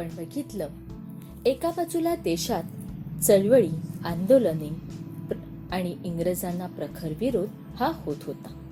आपण बघितलं. एका बाजूला देशात चळवळी आंदोलने आणि इंग्रजांना प्रखर विरोध हा होत होता.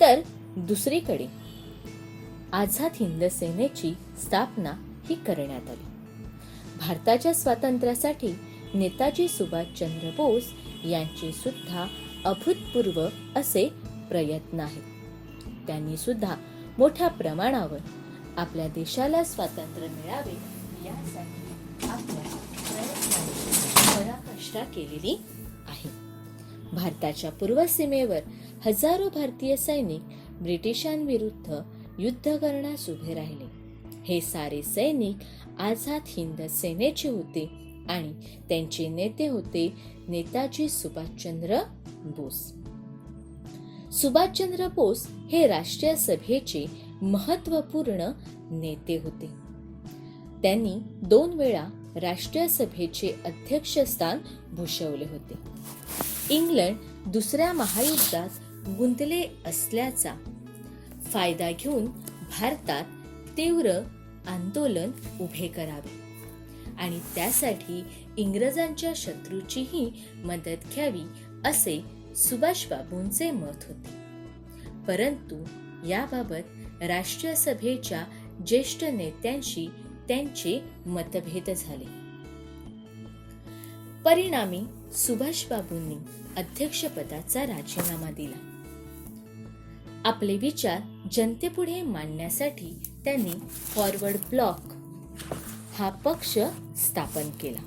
तर दुसरीकडे आझाद हिंद सेनेची स्थापना ही करण्यात आली. भारताच्या स्वातंत्र्यासाठी नेताजी सुभाषचंद्र बोस यांचे सुद्धा अभूतपूर्व असे प्रयत्न आहेत. त्यांनी सुद्धा मोठ्या प्रमाणावर आपल्या देशाला स्वातंत्र्य मिळावे यासाठी प्रयत्नांची पराकाष्ठा केलेली आहे. भारताच्या पूर्व सीमेवर हजारो भारतीय सैनिक ब्रिटिशांविरुद्ध युद्ध करण्यास उभे राहिले. हे सारे सैनिक आझाद हिंद सेनेचे होते आणि त्यांचे नेते होते नेताजी सुभाषचंद्र बोस. सुभाषचंद्र बोस हे राष्ट्रीय सभेचे महत्त्वपूर्ण नेते होते. त्यांनी दोन वेळा राष्ट्रीय सभेचे अध्यक्षस्थान भूषवले होते. इंग्लंड दुसऱ्या महायुद्धात गुंतले असल्याचा फायदा घेऊन भारतात तीव्र आंदोलन उभे करावे आणि त्यासाठी इंग्रजांच्या शत्रूचीही मदत घ्यावी असे सुभाषबाबूंचे मत होते. परंतु याबाबत राष्ट्रीय सभेच्या ज्येष्ठ नेत्यांशी त्यांचे मतभेद झाले. परिणामी सुभाषबाबूंनी अध्यक्षपदाचा राजीनामा दिला. आपले विचार जनतेपुढे मांडण्यासाठी त्यांनी फॉरवर्ड ब्लॉक हा पक्ष स्थापन केला.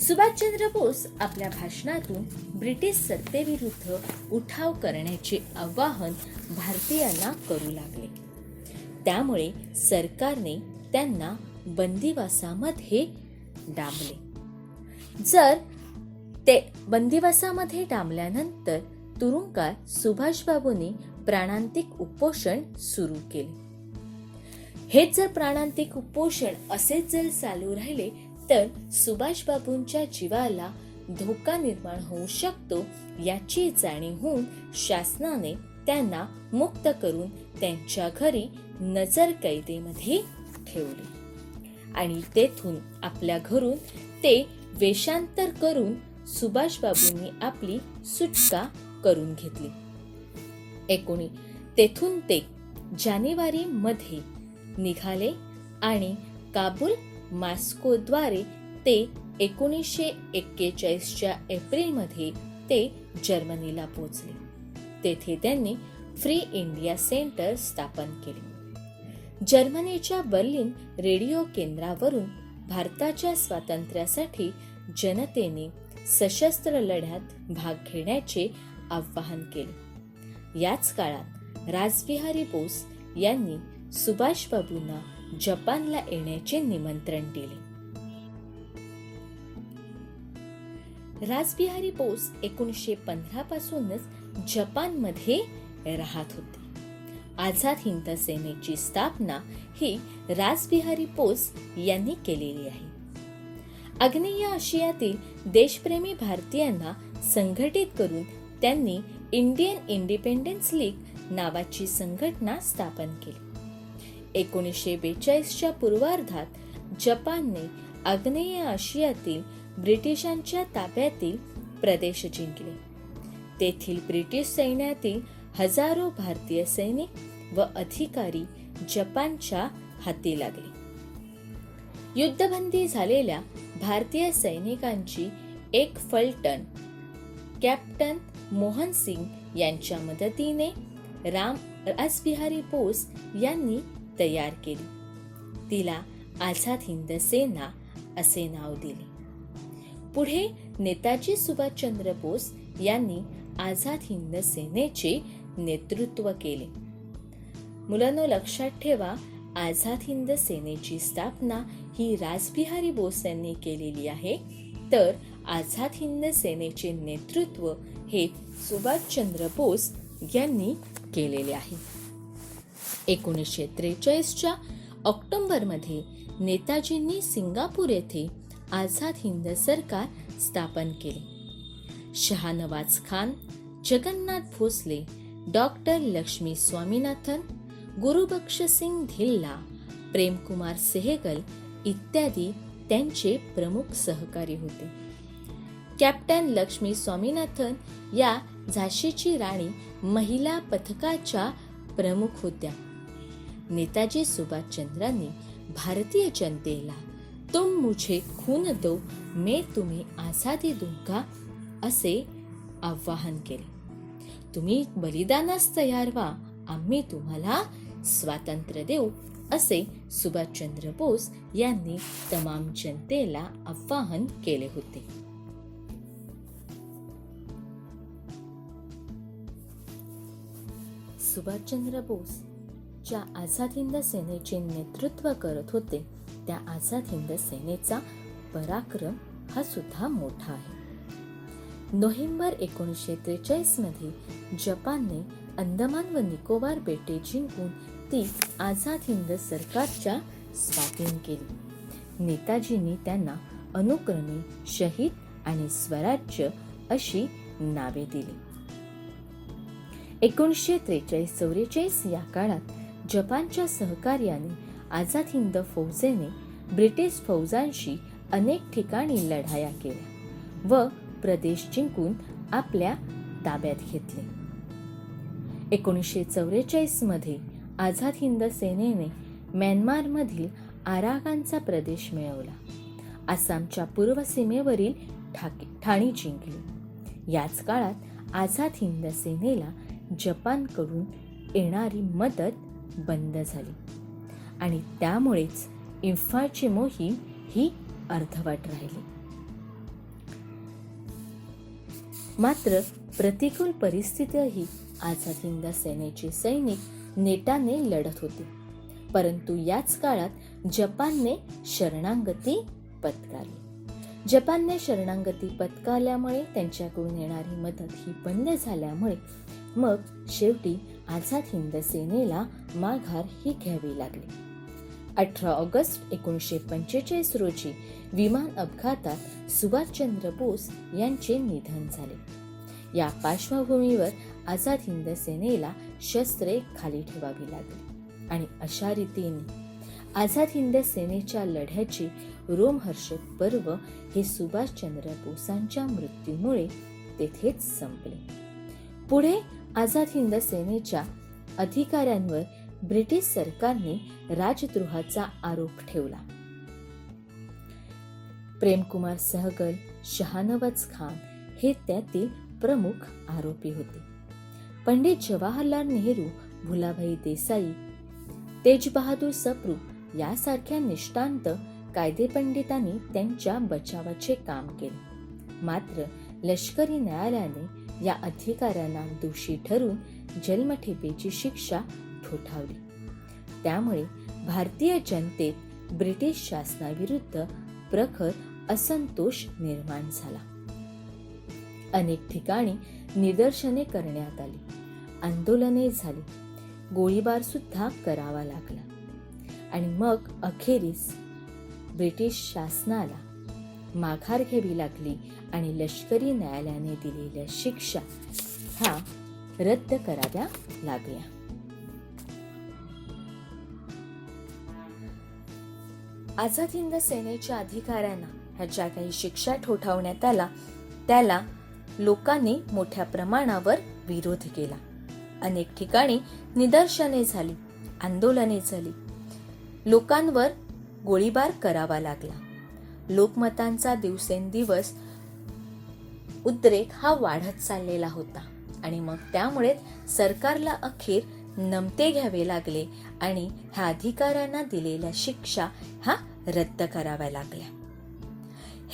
सुभाषचंद्र बोस आपल्या भाषणातून ब्रिटिश सत्तेविरुद्ध उठाव करण्याचे आवाहन भारतीयांना करू लागले. त्यामुळे सरकारने त्यांना बंदिवासामध्ये डांबले. जर ते बंदिवासामध्ये डांबल्यानंतर तुरुंगात सुभाषबाबूंनी प्राणांतिक उपोषण सुरू केले. हेच जर प्राणांतिक उपोषण असेच जर चालू राहिले तर सुभाषबाबूंच्या जीवाला धोका निर्माण होऊ शकतो याची जाणीव होऊन शासनाने त्यांना मुक्त करून त्यांच्या घरी नजर कैदेमध्ये ठेवले. आणि तेथून आपल्या घरून ते वेषांतर करून सुभाषबाबूंनी आपली सुटका करून घेतली. एकोणी तेथून ते जानेवारी मध्ये निघाले आणि काबूल मास्कोद्वारे ते एकोणीसशे एक्केचाळीसच्या एप्रिलमध्ये ते जर्मनीला पोहोचले. तेथे त्यांनी फ्री इंडिया सेंटर स्थापन केले. जर्मनीच्या बर्लिन रेडिओ केंद्रावरून भारताच्या स्वातंत्र्यासाठी जनतेने सशस्त्र लढ्यात भाग घेण्याचे आवाहन केले. याच काळात राजबिहारी बोस यांनी सुभाषबाबूंना जपानला येण्याचे निमंत्रण दिले. राजबिहारी बोस एकोणीसशे पंधरा पासूनच जपानमध्ये राहत होते. आझाद हिंद सेनेची स्थापना ही राजबिहारी बोस यांनी केलेली आहे. आग्नेय आशियातील देशप्रेमी भारतीयांना संघटित करून त्यांनी इंडियन इंडिपेंडन्स लीग नावाची संघटना स्थापन केली. एकोणीसशे बेचाळीसच्या पूर्वार्धात जपानने आग्नेय आशियातील ब्रिटिशांच्या ताब्यातील प्रदेश जिंकले. तेथील ब्रिटिश सैन्यातील हजारो भारतीय सैनिक व अधिकारी जपानच्या हाती लागले. युद्धबंदी झालेल्या भारतीय सैनिकांची एक फलटण कॅप्टन मोहन सिंग यांच्या मदतीने राम रासबिहारी बोस यांनी तयार केली. तिला आझाद हिंद सेना असे नाव दिले. पुढे नेताजी सुभाषचंद्र बोस यांनी आझाद हिंद सेनेचे नेतृत्व केले. मुलांनो लक्षात ठेवा आझाद हिंद सेनेची स्थापना ही राजबिहारी बोस यांनी केलेली आहे. तर आझाद हिंद सेनेचे नेतृत्व हे सुभाषचंद्र बोस यांनी केलेले आहे. एकोणीसशे त्रेचाळीसच्या ऑक्टोबरमध्ये नेताजींनी सिंगापूर येथे आझाद हिंद सरकार स्थापन केले. शहानवाज खान जगन्नाथ भोसले डॉक्टर लक्ष्मी स्वामीनाथन गुरुबक्ष सिंग धिल्ला प्रेमकुमार सेहगल इत्यादी त्यांचे प्रमुख सहकारी होते. कॅप्टन लक्ष्मी स्वामीनाथन या झाशीची राणी महिला पथकाच्या प्रमुख होत्या. नेताजी सुभाषचंद्रांनी भारतीय जनतेला तुम मुझे खून दो मे तुम्ही आझादी दूंगा असे आवाहन केले. तुम्ही बलिदानास तयार व्हा. आम्ही तुम्हाला स्वातंत्र्य देऊ असे सुभाषचंद्र बोस यांनी तमाम जनतेला आवाहन केले होते. सुभाषचंद्र बोस ज्या आझाद हिंद सेनेचे नेतृत्व करत होते त्या आझाद हिंद सेनेचा पराक्रम हा सुद्धा मोठा आहे. नोव्हेंबर एकोणीसशे त्रेचाळीसमध्ये जपानने अंदमान व निकोबार बेटे जिंकून ती आझाद हिंद सरकारच्या स्वाधीन केली. नेताजींनी त्यांना अनुक्रमे शहीद आणि स्वराज्य अशी नावे दिली. एकोणीसशे त्रेचाळीस चौवेचाळीस या काळात जपानच्या सहकार्याने आझाद हिंद फौजेने ब्रिटिश फौजांशी अनेक ठिकाणी लढाया केल्या व प्रदेश जिंकून आपल्या ताब्यात घेतले. एकोणीसशे चौवेचाळीसमध्ये आझाद हिंद सेनेने म्यानमारमधील आरागांचा प्रदेश मिळवला. आसामच्या पूर्व सीमेवरील ठाके ठाणी जिंकली. याच काळात आझाद हिंद सेनेला जपानकडून येणारी मदत बंद झाली. आणि त्यामुळेच इम्फाळची मोहीम ही अर्धवट राहिली. मात्र प्रतिकूल परिस्थितीतही आझाद हिंद सेनेचे सैनिक नेटाने लढत होते. परंतु याच काळात जपानने शरणांगती पत्करली. जपानने शरणांगती पत्करल्यामुळे त्यांच्याकडून येणारी मदत ही बंद झाल्यामुळे मग शेवटी आझाद हिंद सेनेला माघार ही घ्यावी लागली. अठरा ऑगस्ट एकोणीसशे पंचेचाळीस रोजी विमान अपघातात सुभाषचंद्र बोस यांचे निधन झाले. या पार्श्वभूमीवर आझाद हिंद सेनेला शस्त्रे खाली ठेवावी लागली. आणि अशा रीतीने आझाद हिंद सेनेच्या लढ्याची रोमहर्षक पर्व हे सुभाषचंद्र बोसांच्या मृत्यूमुळे तेथेच संपले. पुढे आझाद हिंद सेनेच्या अधिकाऱ्यांवर ब्रिटिश सरकारने राजद्रोहाचा आरोप ठेवला. प्रेमकुमार सहगल शहानवाज खान हे त्यातील प्रमुख आरोपी होते. पंडित जवाहरलाल नेहरू भुलाभाई देसाई तेजबहादूर सप्रू यासारख्या निष्ठांत कायदेपंडितांनी त्यांच्या बचावाचे काम केले. मात्र लष्करी न्यायालयाने या अधिकाऱ्यांना दोषी ठरून जन्मठेपेची शिक्षा ठोठावली. त्यामुळे भारतीय जनतेत ब्रिटिश शासनाविरुद्ध प्रखर असंतोष निर्माण झाला. अनेक ठिकाणी निदर्शने करण्यात आली. आंदोलने झाली. गोळीबार सुद्धा करावा लागला. आणि मग अखेरीस ब्रिटिश शासनाला माघार घ्यावी लागली आणि लष्करी न्यायालयाने दिलेल्या शिक्षा ह्या रद्द कराव्या लागल्या. आझाद हिंद सेनेच्या अधिकाऱ्यांना ह्या ज्या काही शिक्षा ठोठावण्यात आला त्याला लोकांनी मोठ्या प्रमाणावर विरोध केला. अनेक ठिकाणी निदर्शने झाली आंदोलने झाली. लोकांवर गोळीबार करावा लागला. लोकमतांचा दिवसेंदिवस उद्रेक हा वाढत चाललेला होता आणि मग त्यामुळे सरकारला अखेर नमते घ्यावे लागले आणि ह्या अधिकाऱ्यांना दिलेल्या शिक्षा ह्या रद्द कराव्या लागल्या.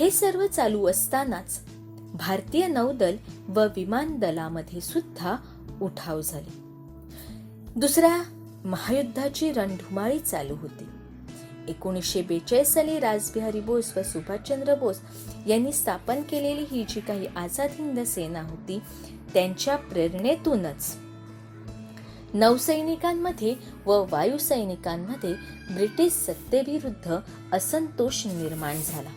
हे सर्व चालू असतानाच भारतीय नौदल व विमान दलामध्ये सुद्धा उठाव झाले. दुसऱ्या महायुद्धाची रणधुमाळी चालू होती. एकोणीसशे बेचाळीस साली राजबिहारी बोस व सुभाषचंद्र बोस यांनी स्थापन केलेली ही जी काही आझाद हिंद सेना होती त्यांच्या प्रेरणेतूनच नौसैनिकांमध्ये व वायुसैनिकांमध्ये ब्रिटिश सत्तेविरुद्ध असंतोष निर्माण झाला.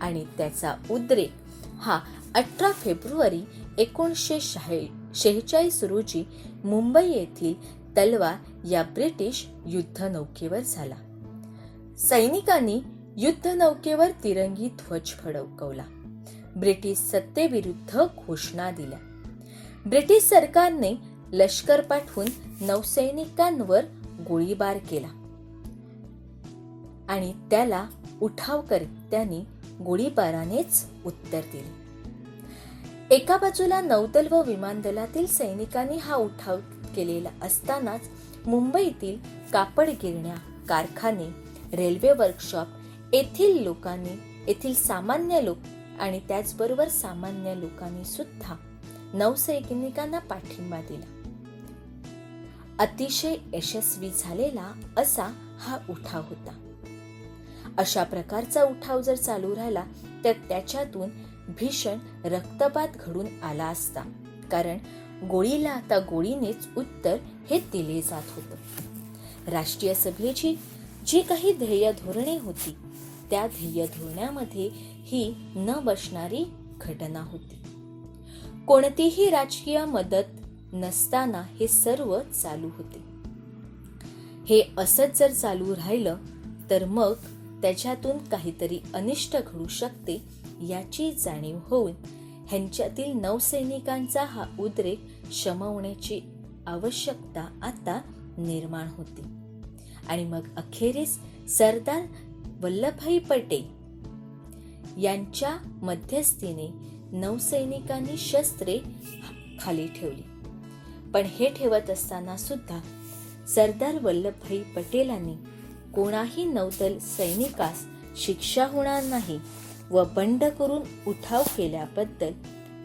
आणि त्याचा उद्रेक हा अठरा फेब्रुवारी एकोणीसशे शेहेचाळीस रोजी मुंबई येथील तलवार या ब्रिटिश युद्धनौकेवर झाला. सैनिकांनी युद्ध नौकेवर तिरंगी ध्वज फडकवला. ब्रिटिश सत्तेविरुद्ध घोषणा दिल्या. ब्रिटिश सरकारने लष्कर पाठवून नौसैनिकांवर गोळीबार केला. आणि त्याला उठाव करत्याने गोळीबारानेच उत्तर दिले. एका बाजूला नौदल व विमान दलातील सैनिकांनी हा उठाव केलेला असतानाच मुंबईतील कापड गिरण्या कारखाने रेल्वे वर्कशॉप येथील लोकांनी येथील सामान्य लोक आणि त्याचबरोबर सामान्य लोकांनी सुद्धा नौसैनिकांना पाठिंबा दिला. अतिशय यशस्वी झालेला असा हा उठाव होता. अशा प्रकारचा उठाव जर चालू राहिला तर त्याच्यातून भीषण रक्तपात घडून आला असता. कारण गोळीला आता गोळीनेच उत्तर हे दिले जात होतं. राष्ट्रीय सभेची जी काही ध्येय धोरणे होती त्या ध्येय धोरणामध्ये ही न बसणारी घटना होती. कोणतीही राजकीय मदत नसताना हे सर्व चालू होते. हे असंच जर चालू राहिलं तर मग त्याच्यातून काहीतरी अनिष्ट घडू शकते याची जाणीव होऊन ह्यांच्यातील नौसैनिकांचा हा उद्रेक शमवण्याची आवश्यकता आता निर्माण होते. आणि मग अखेरीस सरदार वल्लभभाई पटेल यांच्या मध्यस्थीने नौसैनिकांनी शस्त्रे खाली ठेवली. पण हे ठेवत असताना सुद्धा सरदार वल्लभभाई पटेलांनी कोणाही नौदल सैनिकास शिक्षा होणार नाही व बंड करून उठाव केल्याबद्दल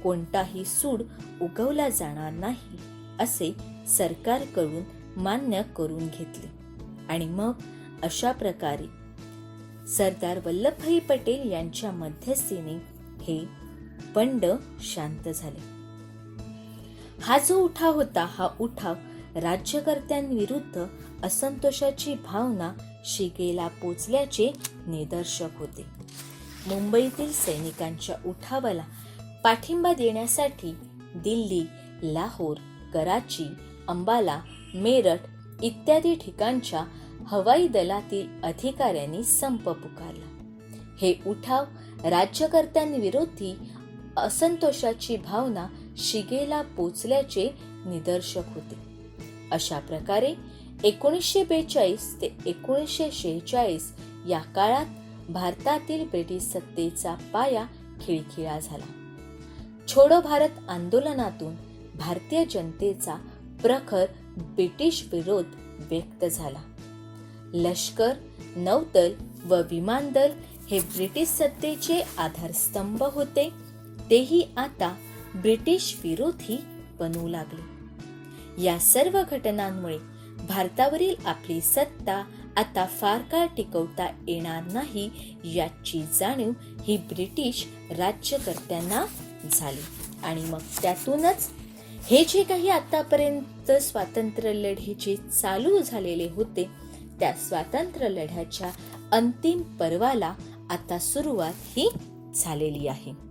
कोणताही सूड उगवला जाणार नाही असे सरकारकडून मान्य करून घेतले. आणि मग अशा प्रकारे सरदार वल्लभभाई पटेल यांच्या मध्यस्थीने हे बंड शांत झाले. हा जो उठाव होता हा उठाव राज्यकर्त्यांविरुद्ध असंतोषाची भावना शिगेला पोचल्याचे निदर्शक होते. मुंबईतील सैनिकांच्या उठावाला पाठिंबा देण्यासाठी दिल्ली लाहोर कराची अंबाला मेरठ इत्यादी ठिकाणच्या हवाई दलातील अधिकाऱ्यांनी संप पुकारला. हे उठाव राज्यकर्त्यांविरोधी असंतोषाची भावना शिगेला पोचल्याचे निदर्शक होते. अशा प्रकारे एकोणीसशे बेचाळीस ते एकोणीसशे शेहेचाळीस या काळात भारतातील ब्रिटिश सत्तेचा पाया खिळखिळा झाला. छोडो भारत आंदोलनातून भारतीय जनतेचा प्रखर ब्रिटिश विरोध व्यक्त झाला. लष्कर नौदल व विमानदल हे ब्रिटिश सत्तेचे आधारस्तंभ होते. तेही आता ब्रिटिश विरोधी बनू लागले. या सर्व घटनांमुळे भारतावरील आपली सत्ता आता फार काळ टिकवता येणार नाही याची जाणीव ही ब्रिटिश राज्यकर्त्यांना झाली. आणि मग त्यातूनच हे जे काही आतापर्यंत स्वातंत्र्य लढ्याचे चालू झालेले होते त्या स्वातंत्र्य लढ्याच्या अंतिम पर्वाला आता सुरुवात ही झालेली आहे.